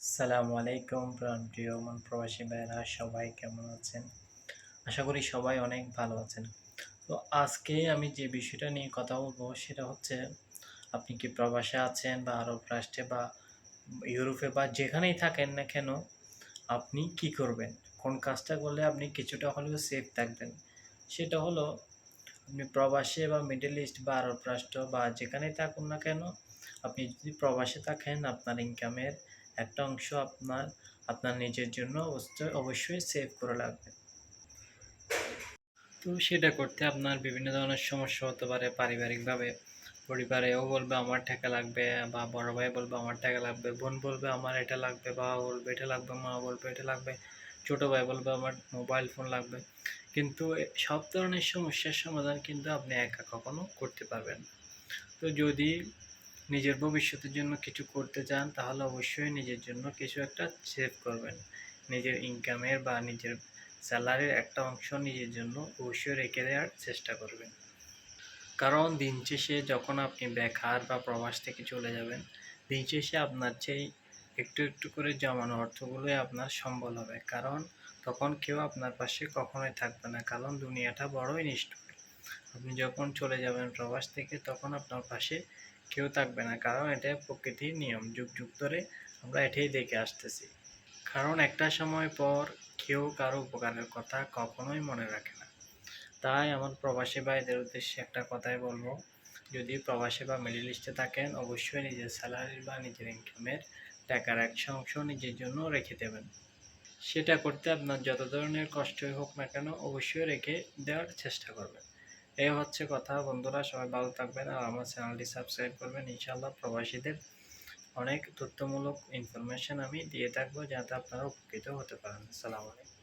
আসসালামু আলাইকুম প্রাণ প্রিয় মন প্রবাসী ভাইরা সবাই কেমন আছেন? আশা করি সবাই অনেক ভালো আছেন। তো আজকে আমি যে বিষয়টা নিয়ে কথা বলব সেটা হচ্ছে, আপনি কি প্রবাসে আছেন বা আরব রাষ্ট্রে বা ইউরোপে বা যেখানেই থাকেন না কেন, আপনি কি করবেন? কোন কাজটা করলে আপনি কিছুটা হলেও সেফ থাকবেন? সেটা হলো, আপনি প্রবাসে বা মিডল ইস্ট বা আরব রাষ্ট্র বা যেখানেই থাকুন না কেন, আপনি যদি প্রবাসে থাকেন, আপনার ইনকামের একটা অংশ আপনার আপনার নিজের জন্য অবশ্যই অবশ্যই সেভ করে রাখবেন তো সেটা করতে আপনার বিভিন্ন ধরনের সমস্যা হতে পারে, পারিবারিকভাবে। পরিবারেও বলবে, আমার টাকা লাগবে, বা বড় ভাই বলবে, আমার টাকা লাগবে। বোন বলবে, আমার এটা লাগবে। বাবা বলবে, এটা লাগবে। মা বলবে, এটা লাগবে। ছোট ভাই বলবে, আমার মোবাইল ফোন লাগবে। কিন্তু সব ধরনের সমস্যার সমাধান কিন্তু আপনি একা কখনো করতে পারবেন তো যদি নিজের ভবিষ্যতের জন্য কিছু করতে চান, তাহলে অবশ্যই নিজের জন্য কিছু একটা সেভ করবেন। নিজের ইনকামের বা নিজের স্যালারির একটা অংশ নিজের জন্য অবশ্যই রেখে দেওয়ার চেষ্টা করবেন। কারণ দিন শেষে যখন আপনি বেকার বা প্রবাস থেকে চলে যাবেন, দিন শেষে আপনার যেই একটু একটু করে জমানো অর্থগুলোই আপনার সম্বল হবে। কারণ তখন কেউ আপনার পাশে কখনোই থাকবে না। কারণ দুনিয়াটা বড়ই নিষ্ঠুর। আপনি যখন চলে যাবেন প্রবাস থেকে, তখন আপনার পাশে কেউ থাকবে না। কারণ এটা প্রকৃতির নিয়ম। যুগ যুগ ধরে আমরা এটাই দেখে আসতেছি। কারণ একটা সময় পর কেউ কারও উপকারের কথা কখনোই মনে রাখে না। তাই আমার প্রবাসী ভাইদের উদ্দেশ্যে একটা কথাই বলব। যদি প্রবাসী বা মিডিল ইস্টে থাকেন, অবশ্যই নিজের স্যালারি বা নিজের ইনকামের টাকার এক অংশ নিজের জন্য রেখে দেবেন। সেটা করতে আপনার যত ধরনের কষ্টই হোক না কেন, অবশ্যই রেখে দেওয়ার চেষ্টা করবেন। এই হচ্ছে কথা। বন্ধুরা, সবাই ভালো থাকবেন আর আমার চ্যানেলটি সাবস্ক্রাইব করবেন। ইনশাআল্লাহ প্রবাসীদের অনেক তথ্যমূলক ইনফরমেশন আমি দিয়ে থাকব যাতে আপনারা উপকৃত হতে পারেন। আসসালামু আলাইকুম।